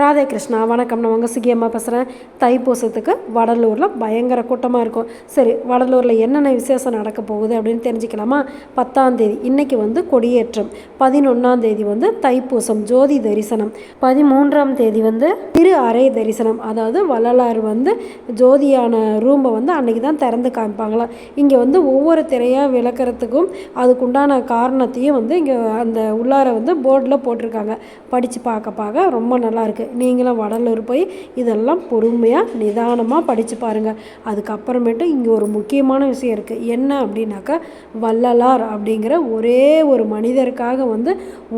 ராதே கிருஷ்ணா வணக்கம். நான் உங்கள் சுகியம்மா பேசுகிறேன் தைப்பூசத்துக்கு வடலூரில் பயங்கர கூட்டமாக இருக்கும். சரி வடலூரில் என்னென்ன விசேஷம் நடக்க போகுது அப்படின்னு தெரிஞ்சுக்கலாமா? பத்தாம் தேதி இன்றைக்கி வந்து கொடியேற்றம். பதினொன்றாம் தேதி வந்து தைப்பூசம் ஜோதி தரிசனம். பதிமூன்றாம் தேதி வந்து திரு அறை தரிசனம். அதாவது வள்ளலார் வந்து ஜோதியான ரூமை வந்து அன்றைக்கி தான் திறந்து காமிப்பாங்களாம். இங்கே வந்து ஒவ்வொரு திரையாக விளக்குறதுக்கும் அதுக்குண்டான காரணத்தையும் வந்து இங்கே அந்த உள்ளார வந்து போர்டில் போட்டிருக்காங்க. படித்து பார்க்க பார்க்க ரொம்ப நல்லாயிருக்கு இருக்குது நீங்களும் வடலூர் போய் இதெல்லாம் பொறுமையாக நிதானமாக படித்து பாருங்கள் அதுக்கப்புறமேட்டு இங்கே ஒரு முக்கியமான விஷயம் இருக்குது என்ன அப்படின்னாக்கா வள்ளலார் அப்படிங்கிற ஒரே ஒரு மனிதருக்காக வந்து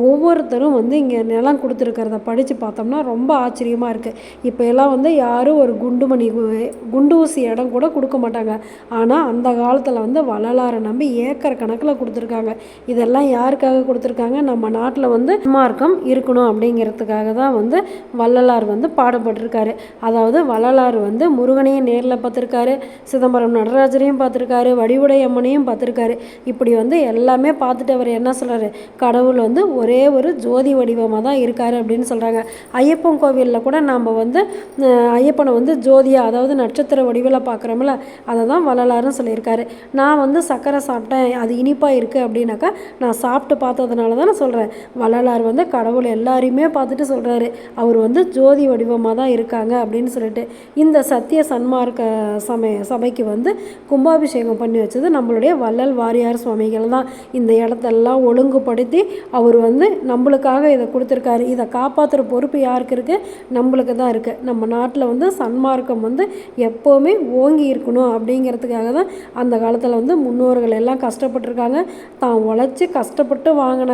ஒவ்வொருத்தரும் வந்து இங்கே நிலம் கொடுத்துருக்கிறத படித்து பார்த்தோம்னா ரொம்ப ஆச்சரியமாக இருக்குது இப்போ எல்லாம் வந்து யாரும் ஒரு குண்டுமணி குண்டூசி குண்டு ஊசி இடம் கூட கொடுக்க மாட்டாங்க. ஆனால் அந்த காலத்தில் வந்து வள்ளலாரை நம்பி ஏக்கர் கணக்கில் கொடுத்துருக்காங்க. இதெல்லாம் யாருக்காக கொடுத்துருக்காங்க? நம்ம நாட்டில் வந்து மார்க்கம் இருக்கணும் அப்படிங்கிறதுக்காக தான் வந்து வள்ளலார் வந்து பாடுபட்டிருக்காரு அதாவது வள்ளலார் வந்து முருகனையும் நேரில் பார்த்துருக்காரு சிதம்பரம் நடராஜரையும் பார்த்துருக்காரு வடிவுடை அம்மனையும் பார்த்துருக்காரு. இப்படி வந்து எல்லாமே பார்த்துட்டு அவர் என்ன சொல்கிறாரு கடவுள் வந்து ஒரே ஒரு ஜோதி வடிவமாக தான் இருக்கார் அப்படின்னு சொல்கிறாங்க ஐயப்பன் கோவிலில் கூட நாம் வந்து ஐயப்பனை வந்து ஜோதியாக அதாவது நட்சத்திர வடிவில் பார்க்குறோம்ல அதை தான் வள்ளலாருன்னு சொல்லியிருக்காரு. நான் வந்து சர்க்கரை சாப்பிட்டேன் அது இனிப்பாக இருக்குது அப்படின்னாக்கா நான் சாப்பிட்டு பார்த்ததுனால தான் நான் சொல்கிறேன் வள்ளலார் வந்து கடவுள் எல்லாரையுமே பார்த்துட்டு சொல்கிறாரு அவர் வந்து ஜோதி வடிவமாக தான் இருக்காங்க அப்படின்னு சொல்லிட்டு இந்த சத்திய சன்மார்க்க சமய சபைக்கு வந்து கும்பாபிஷேகம் பண்ணி வச்சது நம்மளுடைய வள்ளல் வாரியார் சுவாமிகள் தான். இந்த இடத்தெல்லாம் ஒழுங்குபடுத்தி அவர் வந்து நம்மளுக்காக இதை கொடுத்துருக்காரு. இதை காப்பாற்றுற பொறுப்பு யாருக்கு இருக்குது நம்மளுக்கு தான் இருக்குது நம்ம நாட்டில் வந்து சன்மார்க்கம் வந்து எப்போவுமே ஓங்கி இருக்கணும் அப்படிங்கிறதுக்காக தான் அந்த காலத்தில் வந்து முன்னோர்கள் எல்லாம் கஷ்டப்பட்டிருக்காங்க. தான் உழைச்சி கஷ்டப்பட்டு வாங்கின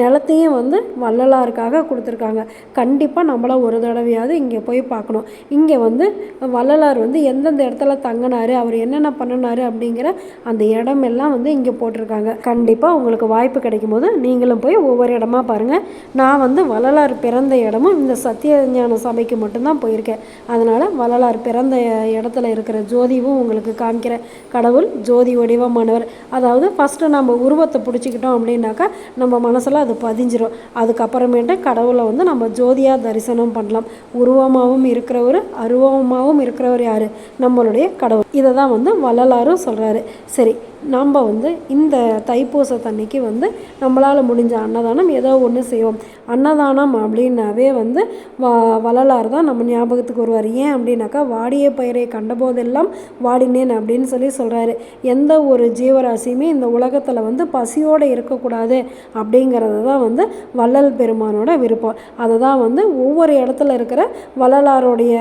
நிலத்தையும் வந்து வள்ளலாருக்காக கொடுத்துருக்காங்க. கண்டிப்பாக நம்மள ஒரு தடவையாவது இங்கே போய் பார்க்கணும். இங்கே வந்து வள்ளலார் வந்து எந்தெந்த இடத்துல தங்கினார் அவர் என்னென்ன பண்ணினாரு அப்படிங்கிற அந்த இடமெல்லாம் வந்து இங்கே போட்டிருக்காங்க. கண்டிப்பாக உங்களுக்கு வாய்ப்பு கிடைக்கும் போது நீங்களும் போய் ஒவ்வொரு இடமா பாருங்கள் நான் வந்து வள்ளலார் பிறந்த இடமும் இந்த சத்தியஞான சபைக்கு மட்டும்தான் போயிருக்கேன். அதனால் வள்ளலார் பிறந்த இடத்துல இருக்கிற ஜோதிவும் உங்களுக்கு காமிக்கிற கடவுள் ஜோதி வடிவமானவர். அதாவது ஃபஸ்ட்டு நம்ம உருவத்தை பிடிச்சிக்கிட்டோம் அப்படின்னாக்கா நம்ம மனசில் அது பதிஞ்சிரும். அதுக்கப்புறமேட்டு கடவுளை வந்து நம்ம ஜோதியாக தரிசனம் பண்ணலாம். உருவமாகவும் இருக்கிறவர் அருவமாகவும் இருக்கிறவர் யார்? நம்மளுடைய கடவுள். இதை தான் வந்து வள்ளலாரும் சொல்கிறாரு சரி நம்ம வந்து இந்த தைப்பூசத்தன்னைக்கு வந்து நம்மளால் முடிஞ்ச அன்னதானம் ஏதோ ஒன்று செய்வோம். அன்னதானம் அப்படின்னாவே வந்து வ வள்ளலார் தான் நம்ம ஞாபகத்துக்கு வருவார். ஏன் அப்படின்னாக்கா வாடிய பயிரை கண்டபோதெல்லாம் வாடினேன் அப்படின்னு சொல்லி சொல்கிறாரு எந்த ஒரு ஜீவராசியுமே இந்த உலகத்தில் வந்து பசியோடு இருக்கக்கூடாது அப்படிங்கிறது தான் வந்து வள்ளல் பெருமானோட விருப்பம். அதை தான் வந்து ஒவ்வொரு இடத்துல இருக்கிற வள்ளலாருடைய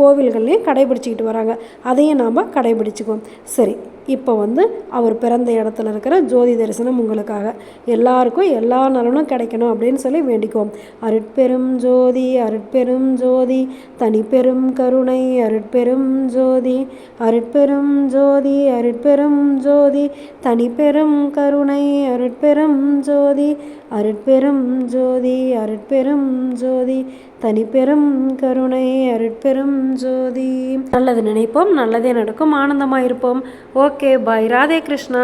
கோவில்கள்லையும் கடைபிடிச்சிக்கிட்டு வராங்க. அதையும் நாம் கடைபிடிச்சுக்குவோம் சரி. இப்போ வந்து அவர் பிறந்த இடத்துல இருக்கிற ஜோதி தரிசனம் உங்களுக்காக. எல்லாருக்கும் எல்லா நலனும் கிடைக்கணும் அப்படின்னு சொல்லி வேண்டிக்குவோம். அருட்பெரும் ஜோதி அருட்பெரும் ஜோதி தனிப்பெரும் கருணை அருட்பெரும் ஜோதி அருட்பெரும் ஜோதி அருட்பெரும் ஜோதி தனிப்பெரும் கருணை அருட்பெரும் ஜோதி அருட்பெரும் ஜோதி அருட்பெரும் ஜோதி தனிப்பெரும் கருணை அருட்பெரும் ஜோதி. நல்லது நினைப்போம் நல்லதே நடக்கும் ஆனந்தமாக இருப்போம் ஓகே. பாய் ராதே கிருஷ்ணா